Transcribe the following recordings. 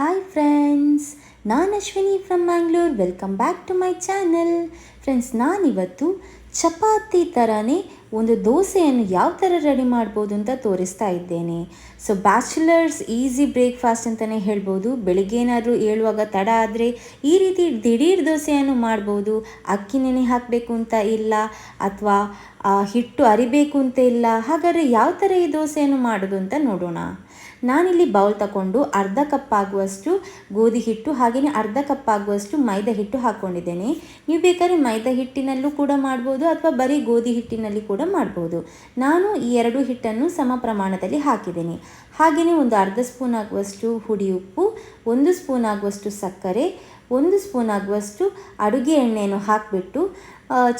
Hi friends ನಾನು Ashwini from Mangalore welcome back to my channel friends ನಾನಿವತ್ತು ಚಪಾತಿ ಥರನೇ ಒಂದು ದೋಸೆಯನ್ನು ಯಾವ ಥರ ರೆಡಿ ಮಾಡ್ಬೋದು ಅಂತ ತೋರಿಸ್ತಾ ಇದ್ದೇನೆ. ಸೊ ಬ್ಯಾಚುಲರ್ಸ್ ಈಸಿ ಬ್ರೇಕ್ಫಾಸ್ಟ್ ಅಂತಲೇ ಹೇಳ್ಬೋದು. ಬೆಳಿಗ್ಗೆ ಏನಾದರೂ ಏಳುವಾಗ ತಡ ಆದರೆ ಈ ರೀತಿ ದಿಢೀರ್ ದೋಸೆಯನ್ನು ಮಾಡ್ಬೋದು. ಅಕ್ಕಿ ನೆನೆ ಹಾಕಬೇಕು ಅಂತ ಇಲ್ಲ, ಅಥವಾ ಹಿಟ್ಟು ಅರಿಬೇಕು ಅಂತ ಇಲ್ಲ. ಹಾಗಾದರೆ ಯಾವ ಥರ ಈ ದೋಸೆಯನ್ನು ಮಾಡೋದು ಅಂತ ನೋಡೋಣ. ನಾನಿಲ್ಲಿ ಬೌಲ್ ತಗೊಂಡು ಅರ್ಧ ಕಪ್ ಆಗುವಷ್ಟು ಗೋಧಿ ಹಿಟ್ಟು ಹಾಗೆಯೇ ಅರ್ಧ ಕಪ್ ಆಗುವಷ್ಟು ಮೈದಾ ಹಿಟ್ಟು ಹಾಕ್ಕೊಂಡಿದ್ದೇನೆ ನೀವು ಬೇಕಾದ್ರೆ ಮೈದಾ ಹಿಟ್ಟಿನಲ್ಲೂ ಕೂಡ ಮಾಡ್ಬೋದು ಅಥವಾ ಬರೀ ಗೋಧಿ ಹಿಟ್ಟಿನಲ್ಲಿ ಕೂಡ ಮಾಡ್ಬೋದು. ನಾನು ಈ ಎರಡು ಹಿಟ್ಟನ್ನು ಸಮ ಪ್ರಮಾಣದಲ್ಲಿ ಹಾಕಿದ್ದೇನೆ. ಹಾಗೆಯೇ ಒಂದು ಅರ್ಧ ಸ್ಪೂನ್ ಆಗುವಷ್ಟು ಹುಡಿ ಉಪ್ಪು, ಒಂದು ಸ್ಪೂನ್ ಆಗುವಷ್ಟು ಸಕ್ಕರೆ, ಒಂದು ಸ್ಪೂನ್ ಆಗುವಷ್ಟು ಅಡುಗೆ ಎಣ್ಣೆಯನ್ನು ಹಾಕಿಬಿಟ್ಟು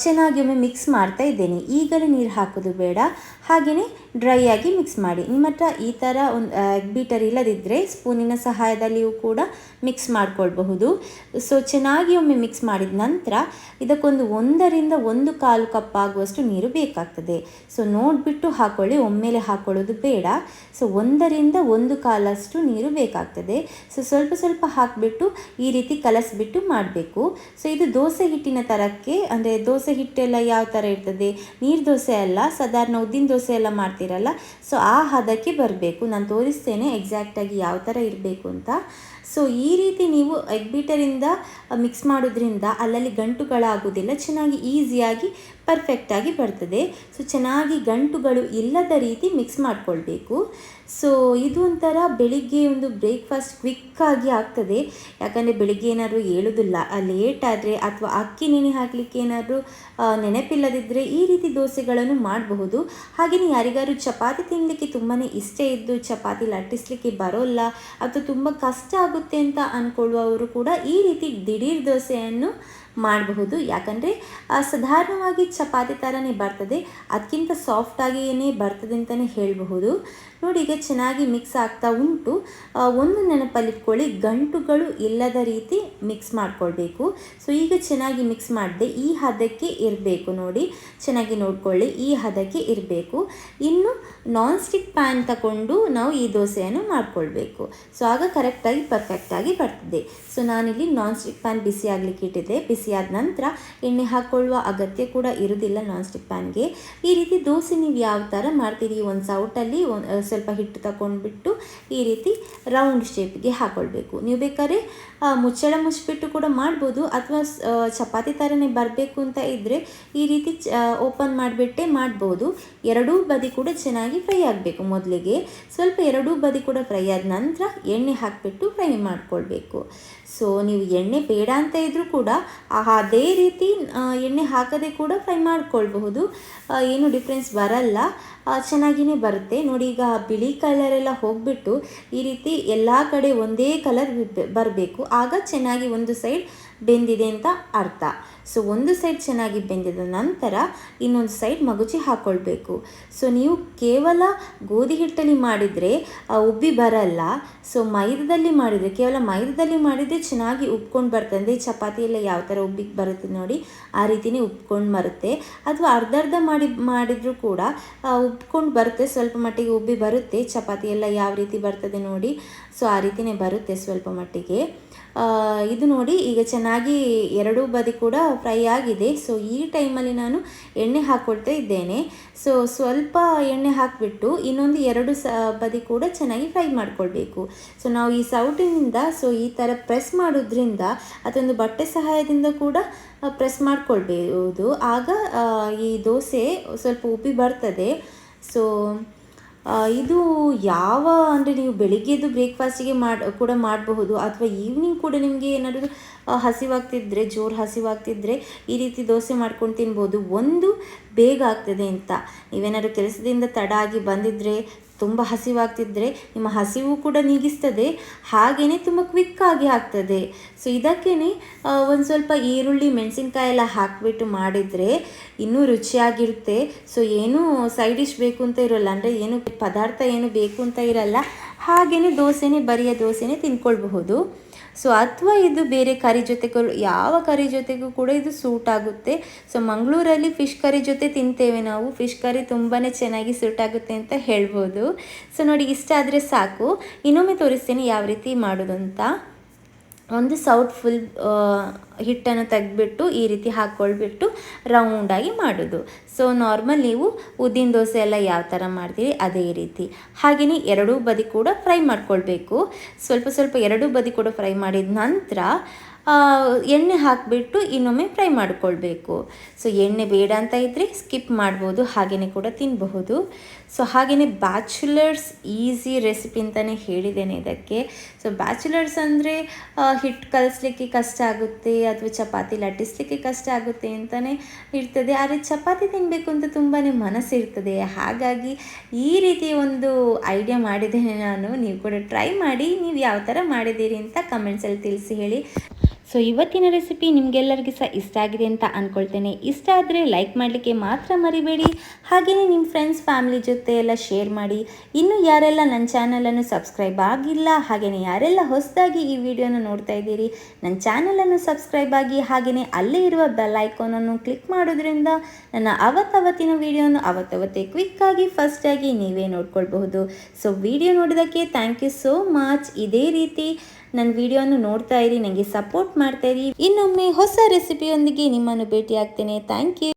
ಚೆನ್ನಾಗಿ ಒಮ್ಮೆ ಮಿಕ್ಸ್ ಮಾಡ್ತಾ ಇದ್ದೇನೆ. ಈಗಲೇ ನೀರು ಹಾಕೋದು ಬೇಡ. ಹಾಗೆಯೇ ಡ್ರೈ ಆಗಿ ಮಿಕ್ಸ್ ಮಾಡಿ. ನಿಮ್ಮ ಹತ್ರ ಈ ಥರ ಒಂದು ಎಗ್ ಬೀಟರ್ ಇಲ್ಲದಿದ್ದರೆ ಸ್ಪೂನಿನ ಸಹಾಯದಲ್ಲಿಯೂ ಕೂಡ ಮಿಕ್ಸ್ ಮಾಡಿಕೊಳ್ಬಹುದು. ಸೊ ಚೆನ್ನಾಗಿ ಒಮ್ಮೆ ಮಿಕ್ಸ್ ಮಾಡಿದ ನಂತರ ಇದಕ್ಕೊಂದು ಒಂದರಿಂದ ಒಂದು ಕಾಲು ಕಪ್ ಆಗುವಷ್ಟು ನೀರು ಬೇಕಾಗ್ತದೆ. ಸೊ ನೋಡಿಬಿಟ್ಟು ಹಾಕೊಳ್ಳಿ. ಒಮ್ಮೆಲೆ ಹಾಕೊಳ್ಳೋದು ಬೇಡ. ಸೊ ಒಂದರಿಂದ ಒಂದು ಕಾಲಷ್ಟು ನೀರು ಬೇಕಾಗ್ತದೆ. ಸೊ ಸ್ವಲ್ಪ ಸ್ವಲ್ಪ ಹಾಕಿಬಿಟ್ಟು ಈ ರೀತಿ ಕಲಸಿಬಿಟ್ಟು ಮಾಡಬೇಕು. ಸೊ ಇದು ದೋಸೆ ಹಿಟ್ಟಿನ ಥರಕ್ಕೆ ಅಂದರೆ ದೋಸೆ ಹಿಟ್ಟೆಲ್ಲ ಯಾವ ಥರ ಇರ್ತದೆ? ನೀರು ದೋಸೆ ಅಲ್ಲ, ಸಾಧಾರಣ ಉದ್ದಿನ ದೋಸೆ ಎಲ್ಲ ಮಾಡ್ತೀರಲ್ಲ? ಸೊ ಆ ಹದಕ್ಕೆ ಬರಬೇಕು. ನಾನು ತೋರಿಸ್ತೇನೆ ಎಕ್ಸಾಕ್ಟಾಗಿ ಯಾವ ಥರ ಇರಬೇಕು ಅಂತ. ಸೊ ಈ ರೀತಿ ನೀವು ಎಗ್ ಬೀಟರಿಂದ ಮಿಕ್ಸ್ ಮಾಡೋದ್ರಿಂದ ಅಲ್ಲಲ್ಲಿ ಗಂಟುಗಳಾಗೋದಿಲ್ಲ. ಚೆನ್ನಾಗಿ ಈಸಿಯಾಗಿ ಪರ್ಫೆಕ್ಟಾಗಿ ಬರ್ತದೆ. ಸೊ ಚೆನ್ನಾಗಿ ಗಂಟುಗಳು ಇಲ್ಲದ ರೀತಿ ಮಿಕ್ಸ್ ಮಾಡಿಕೊಳ್ಬೇಕು. ಸೊ ಇದು ಒಂಥರ ಬೆಳಿಗ್ಗೆ ಒಂದು ಬ್ರೇಕ್ಫಾಸ್ಟ್ ಕ್ವಿಕ್ಕಾಗಿ ಆಗ್ತದೆ. ಯಾಕಂದರೆ ಬೆಳಿಗ್ಗೆ ಏನಾದರೂ ಏಳೋದಿಲ್ಲ ಲೇಟ್ ಆದರೆ ಅಥವಾ ಅಕ್ಕಿ ನೆನೆ ಹಾಕಲಿಕ್ಕೆ ಏನಾದರೂ ನೆನಪಿಲ್ಲದಿದ್ದರೆ ಈ ರೀತಿ ದೋಸೆಗಳನ್ನು ಮಾಡಬಹುದು. ಹಾಗೆಯೇ ಯಾರಿಗಾರು ಚಪಾತಿ ತಿನ್ನಲಿಕ್ಕೆ ತುಂಬಾ ಇಷ್ಟ ಇದ್ದು ಚಪಾತಿ ಲಟ್ಟಿಸ್ಲಿಕ್ಕೆ ಬರೋಲ್ಲ, ಅಥವಾ ತುಂಬ ಕಷ್ಟ ಆಗುತ್ತೆ ಅಂತ ಅಂದ್ಕೊಳ್ಳುವವರು ಕೂಡ ಈ ರೀತಿ ದಿಢೀರ್ ದೋಸೆಯನ್ನು ಮಾಡಬಹುದು. ಯಾಕಂದರೆ ಸಾಧಾರಣವಾಗಿ ಚಪಾತಿ ಥರನೇ ಬರ್ತದೆ. ಅದಕ್ಕಿಂತ ಸಾಫ್ಟಾಗಿಯೇ ಬರ್ತದೆ ಅಂತಲೇ ಹೇಳಬಹುದು. ನೋಡಿ, ಈಗ ಚೆನ್ನಾಗಿ ಮಿಕ್ಸ್ ಆಗ್ತಾ ಉಂಟು. ಒಂದು ನೆನಪಲ್ಲಿಟ್ಕೊಳ್ಳಿ, ಗಂಟುಗಳು ಇಲ್ಲದ ರೀತಿ ಮಿಕ್ಸ್ ಮಾಡಿಕೊಳ್ಬೇಕು. ಸೊ ಈಗ ಚೆನ್ನಾಗಿ ಮಿಕ್ಸ್ ಮಾಡಿದೆ, ಈ ಹದಕ್ಕೆ ಇರಬೇಕು ನೋಡಿ. ಚೆನ್ನಾಗಿ ನೋಡಿಕೊಳ್ಳಿ, ಈ ಹದಕ್ಕೆ ಇರಬೇಕು. ಇನ್ನು ನಾನ್ ಸ್ಟಿಕ್ ಪ್ಯಾನ್ ತಗೊಂಡು ನಾವು ಈ ದೋಸೆಯನ್ನು ಮಾಡಿಕೊಳ್ಬೇಕು. ಸೊ ಆಗ ಕರೆಕ್ಟಾಗಿ ಪರ್ಫೆಕ್ಟಾಗಿ ಬರ್ತದೆ. ಸೊ ನಾನಿಲ್ಲಿ ನಾನ್ ಸ್ಟಿಕ್ ಪ್ಯಾನ್ ಬಿಸಿ ಆಗಲಿಕ್ಕೆ ಇಟ್ಟಿದ್ದೆ ಬಿಸಿಯಾದ ನಂತರ ಎಣ್ಣೆ ಹಾಕ್ಕೊಳ್ಳುವ ಅಗತ್ಯ ಕೂಡ ಇರೋದಿಲ್ಲ ನಾನ್ ಸ್ಟಿಕ್ ಪ್ಯಾನ್ಗೆ ಈ ರೀತಿ ದೋಸೆ ನೀವು ಯಾವ ಥರ ಮಾಡ್ತೀರಿ? ಒಂದು ಸೌಟಲ್ಲಿ ಒಂದು, ಸ್ವಲ್ಪ ಹಿಟ್ಟು ತಗೊಂಡ್ಬಿಟ್ಟು ಈ ರೀತಿ ರೌಂಡ್ ಶೇಪ್ಗೆ ಹಾಕ್ಕೊಳ್ಬೇಕು ನೀವು ಬೇಕಾದ್ರೆ ಮುಚ್ಚಳ ಮುಚ್ಚಿಬಿಟ್ಟು ಕೂಡ ಮಾಡ್ಬೋದು ಅಥವಾ ಚಪಾತಿ ಥರನೇ ಬರಬೇಕು ಅಂತ ಇದ್ದರೆ ಈ ರೀತಿ ಓಪನ್ ಮಾಡಿಬಿಟ್ಟೆ ಮಾಡ್ಬೋದು. ಎರಡೂ ಬದಿ ಕೂಡ ಚೆನ್ನಾಗಿ ಫ್ರೈ ಆಗಬೇಕು ಮೊದಲಿಗೆ. ಸ್ವಲ್ಪ ಎರಡೂ ಬದಿ ಕೂಡ ಫ್ರೈ ಆದ ನಂತರ ಎಣ್ಣೆ ಹಾಕಿಬಿಟ್ಟು ಫ್ರೈ ಮಾಡ್ಕೊಳ್ಬೇಕು. ಸೊ, ನೀವು ಎಣ್ಣೆ ಬೇಡ ಅಂತ ಇದ್ದರೂ ಕೂಡ ಅದೇ ರೀತಿ ಎಣ್ಣೆ ಹಾಕದೆ ಕೂಡ ಫ್ರೈ ಮಾಡ್ಕೊಳ್ಬಹುದು. ಏನು ಡಿಫ್ರೆನ್ಸ್ ಬರಲ್ಲ. ಚೆನ್ನಾಗಿಯೇ ಬರುತ್ತೆ. ನೋಡಿ, ಈಗ ಬಿಳಿ ಕಲರೆಲ್ಲ ಹೋಗಿಬಿಟ್ಟು ಈ ರೀತಿ ಎಲ್ಲ ಕಡೆ ಒಂದೇ ಕಲರ್ ಬರಬೇಕು. ಆಗ ಚೆನ್ನಾಗಿ ಒಂದು ಸೈಡ್ ಬೆಂದಿದೆ ಅಂತ ಅರ್ಥ. ಸೊ ಒಂದು ಸೈಡ್ ಚೆನ್ನಾಗಿ ಬೆಂದಿದ ನಂತರ ಇನ್ನೊಂದು ಸೈಡ್ ಮಗುಚಿ ಹಾಕ್ಕೊಳ್ಬೇಕು ಸೊ ನೀವು ಕೇವಲ ಗೋಧಿ ಹಿಟ್ಟಲ್ಲಿ ಮಾಡಿದರೆ ಉಬ್ಬಿ ಬರಲ್ಲ. ಸೊ ಮೈದದಲ್ಲಿ ಮಾಡಿದರೆ, ಕೇವಲ ಮೈದದಲ್ಲಿ ಮಾಡಿದರೆ ಚೆನ್ನಾಗಿ ಉಬ್ಕೊಂಡು ಬರ್ತದೆ ಅಂದರೆ ಚಪಾತಿ ಎಲ್ಲ ಯಾವ ಥರ ಉಬ್ಬಿಗೆ ಬರುತ್ತೆ ನೋಡಿ, ಆ ರೀತಿಯೇ ಉಬ್ಕೊಂಡು ಬರುತ್ತೆ. ಅಥವಾ ಅರ್ಧ ಅರ್ಧ ಮಾಡಿ, ಮಾಡಿದರೂ ಕೂಡ ಉಬ್ಕೊಂಡು ಬರುತ್ತೆ, ಸ್ವಲ್ಪ ಮಟ್ಟಿಗೆ ಉಬ್ಬಿ ಬರುತ್ತೆ. ಚಪಾತಿ ಎಲ್ಲ ಯಾವ ರೀತಿ ಬರ್ತದೆ ನೋಡಿ, ಸೊ ಆ ರೀತಿಯೇ ಬರುತ್ತೆ ಸ್ವಲ್ಪ ಮಟ್ಟಿಗೆ. ಇದು ನೋಡಿ, ಈಗ ಚೆನ್ನಾಗಿ ಎರಡೂ ಬದಿ ಕೂಡ ಫ್ರೈ ಆಗಿದೆ. ಸೊ ಈ ಟೈಮಲ್ಲಿ ನಾನು ಎಣ್ಣೆ ಹಾಕ್ಕೊಳ್ತಾ ಇದ್ದೇನೆ. ಸೊ ಸ್ವಲ್ಪ ಎಣ್ಣೆ ಹಾಕಿಬಿಟ್ಟು ಇನ್ನೊಂದು ಎರಡು ಸ, ಬದಿ ಕೂಡ ಚೆನ್ನಾಗಿ ಫ್ರೈ ಮಾಡ್ಕೊಳ್ಬೇಕು. ಸೊ ನಾವು ಈ ಸೌಟಿನಿಂದ ಸೊ ಈ ಥರ ಪ್ರೆಸ್ ಮಾಡೋದ್ರಿಂದ, ಅದೊಂದು ಬಟ್ಟೆ ಸಹಾಯದಿಂದ ಕೂಡ ಪ್ರೆಸ್ ಮಾಡ್ಕೊಳ್ಬೋದು. ಆಗ ಈ ದೋಸೆ ಸ್ವಲ್ಪ ಉಬ್ಬಿ ಬರ್ತದೆ. ಸೊ ಇದು ಯಾವ, ಅಂದರೆ ನೀವು ಬೆಳಿಗ್ಗೆದು ಬ್ರೇಕ್ಫಾಸ್ಟಿಗೆ ಮಾಡಿ, ಕೂಡ ಮಾಡಬಹುದು, ಅಥವಾ ಈವ್ನಿಂಗ್ ಕೂಡ ನಿಮಗೆ ಏನಾದರೂ ಹಸಿವಾಗ್ತಿದ್ರೆ, ಜೋರು ಹಸಿವಾಗ್ತಿದ್ರೆ ಈ ರೀತಿ ದೋಸೆ ಮಾಡ್ಕೊಂಡು ತಿನ್ಬೋದು. ಒಂದು ಬೇಗ ಆಗ್ತದೆ ಅಂತ. ನೀವೇನಾದ್ರು ಕೆಲಸದಿಂದ ತಡ ಆಗಿ ಬಂದಿದ್ದರೆ ತುಂಬ ಹಸಿವಾಗ್ತಿದ್ರೆ ನಿಮ್ಮ ಹಸಿವು ಕೂಡ ನೀಗಿಸ್ತದೆ ಹಾಗೆಯೇ ತುಂಬ ಕ್ವಿಕ್ಕಾಗಿ ಆಗ್ತದೆ. ಸೊ ಇದಕ್ಕೇ ಒಂದು ಸ್ವಲ್ಪ ಈರುಳ್ಳಿ ಮೆಣಸಿನ್ಕಾಯಿ ಎಲ್ಲ ಹಾಕಿಬಿಟ್ಟು ಮಾಡಿದರೆ ಇನ್ನೂ ರುಚಿಯಾಗಿರುತ್ತೆ. ಸೊ ಏನೂ ಸೈಡ್ ಡಿಶ್ ಬೇಕು ಅಂತ ಇರೋಲ್ಲ, ಅಂದರೆ ಏನು ಪದಾರ್ಥ ಏನು ಬೇಕು ಅಂತ ಇರಲ್ಲ ಹಾಗೆಯೇ ದೋಸೆನೇ, ಬರಿಯ ದೋಸೆನೇ ತಿಂದ್ಕೊಳ್ಬಹುದು ಸೊ ಅಥವಾ ಇದು ಬೇರೆ ಕರಿ ಜೊತೆಗೂ, ಯಾವ ಕರಿ ಜೊತೆಗೂ ಕೂಡ ಇದು ಸೂಟ್ ಆಗುತ್ತೆ. ಸೊ ಮಂಗಳೂರಲ್ಲಿ ಫಿಶ್ ಕರಿ ಜೊತೆ ತಿಂತೇವೆ ನಾವು. ಫಿಶ್ ಕರಿ ತುಂಬಾ ಚೆನ್ನಾಗಿ ಸೂಟ್ ಆಗುತ್ತೆ ಅಂತ ಹೇಳ್ಬೋದು. ಸೊ ನೋಡಿ, ಇಷ್ಟ ಆದರೆ ಸಾಕು. ಇನ್ನೊಮ್ಮೆ ತೋರಿಸ್ತೀನಿ ಯಾವ ರೀತಿ ಮಾಡೋದು ಅಂತ ಒಂದು ಸೌಟ್ ಫುಲ್ ಹಿಟ್ಟನ್ನು ತೆಗೆದ್ಬಿಟ್ಟು ಈ ರೀತಿ ಹಾಕ್ಕೊಳ್ಬಿಟ್ಟು ರೌಂಡಾಗಿ ಮಾಡೋದು. ಸೊ ನಾರ್ಮಲ್ ನೀವು ಉದ್ದಿನ ದೋಸೆ ಎಲ್ಲ ಯಾವ ಥರ ಮಾಡ್ತೀರಿ ಅದೇ ರೀತಿ. ಹಾಗೆಯೇ ಎರಡೂ ಬದಿ ಕೂಡ ಫ್ರೈ ಮಾಡ್ಕೊಳ್ಬೇಕು. ಸ್ವಲ್ಪ ಸ್ವಲ್ಪ ಎರಡೂ ಬದಿ ಕೂಡ ಫ್ರೈ ಮಾಡಿದ ನಂತರ ಎಣ್ಣೆ ಹಾಕಿಬಿಟ್ಟು ಇನ್ನೊಮ್ಮೆ ಫ್ರೈ ಮಾಡಿಕೊಳ್ಬೇಕು. ಸೊ ಎಣ್ಣೆ ಬೇಡ ಅಂತ ಇದ್ದರೆ ಸ್ಕಿಪ್ ಮಾಡ್ಬೋದು ಹಾಗೆಯೇ ಕೂಡ ತಿನ್ನಬಹುದು ಸೊ ಹಾಗೆಯೇ ಬ್ಯಾಚುಲರ್ಸ್ ಈಸಿ ರೆಸಿಪಿ ಅಂತಲೇ ಹೇಳಿದ್ದೇನೆ ಇದಕ್ಕೆ. ಸೊ ಬ್ಯಾಚುಲರ್ಸ್ ಅಂದರೆ ಹಿಟ್ಟು ಕಲಿಸ್ಲಿಕ್ಕೆ ಕಷ್ಟ ಆಗುತ್ತೆ, ಅಥವಾ ಚಪಾತಿ ಲಟ್ಟಿಸ್ಲಿಕ್ಕೆ ಕಷ್ಟ ಆಗುತ್ತೆ ಅಂತಲೇ ಇರ್ತದೆ. ಆದರೆ ಚಪಾತಿ ತಿನ್ನಬೇಕು ಅಂತ ತುಂಬಾ ಮನಸ್ಸಿರ್ತದೆ. ಹಾಗಾಗಿ ಈ ರೀತಿ ಒಂದು ಐಡಿಯಾ ಮಾಡಿದ್ದೇನೆ ನಾನು. ನೀವು ಕೂಡ ಟ್ರೈ ಮಾಡಿ, ನೀವು ಯಾವ ಥರ ಮಾಡಿದ್ದೀರಿ ಅಂತ ಕಮೆಂಟ್ಸಲ್ಲಿ ತಿಳಿಸಿ ಹೇಳಿ. ಸೊ ಇವತ್ತಿನ ರೆಸಿಪಿ ನಿಮಗೆಲ್ಲರಿಗೂ ಸಹ ಇಷ್ಟ ಆಗಿದೆ ಅಂತ ಅಂದ್ಕೊಳ್ತೇನೆ ಇಷ್ಟ ಆದರೆ ಲೈಕ್ ಮಾಡಲಿಕ್ಕೆ ಮಾತ್ರ ಮರಿಬೇಡಿ. ಹಾಗೆಯೇ ನಿಮ್ಮ ಫ್ರೆಂಡ್ಸ್ ಫ್ಯಾಮಿಲಿ ಜೊತೆ ಎಲ್ಲ ಶೇರ್ ಮಾಡಿ. ಇನ್ನು ಯಾರೆಲ್ಲ ನನ್ನ ಚಾನಲನ್ನು ಸಬ್ಸ್ಕ್ರೈಬ್ ಆಗಿಲ್ಲ, ಹಾಗೆಯೇ ಯಾರೆಲ್ಲ ಹೊಸದಾಗಿ ಈ ವಿಡಿಯೋನ ನೋಡ್ತಾ ಇದ್ದೀರಿ ನನ್ನ ಚಾನಲನ್ನು ಸಬ್ಸ್ಕ್ರೈಬ್ ಆಗಿ, ಹಾಗೆಯೇ ಅಲ್ಲೇ ಇರುವ ಬೆಲ್ ಐಕಾನನ್ನು ಕ್ಲಿಕ್ ಮಾಡೋದ್ರಿಂದ ನನ್ನ ಅವತ್ತವತ್ತಿನ ವಿಡಿಯೋನ ಅವತ್ತವತ್ತೇ ಕ್ವಿಕ್ಕಾಗಿ ಫಸ್ಟಾಗಿ ನೀವೇ ನೋಡ್ಕೊಳ್ಬಹುದು. ಸೊ ವಿಡಿಯೋ ನೋಡೋದಕ್ಕೆ ಥ್ಯಾಂಕ್ ಯು ಸೋ ಮಚ್ ಇದೇ ರೀತಿ ನನ್ನ ವಿಡಿಯೋನು ನೋಡ್ತಾ ಇರಿ ನನಗೆ ಸಪೋರ್ಟ್ ಮಾಡ್ತಾ ಇರಿ. ಇನ್ನೊಮ್ಮೆ ಹೊಸ ರೆಸಿಪಿಯೊಂದಿಗೆ ನಿಮ್ಮನ್ನು ಭೇಟಿ ಆಗ್ತೇನೆ ಥ್ಯಾಂಕ್ ಯು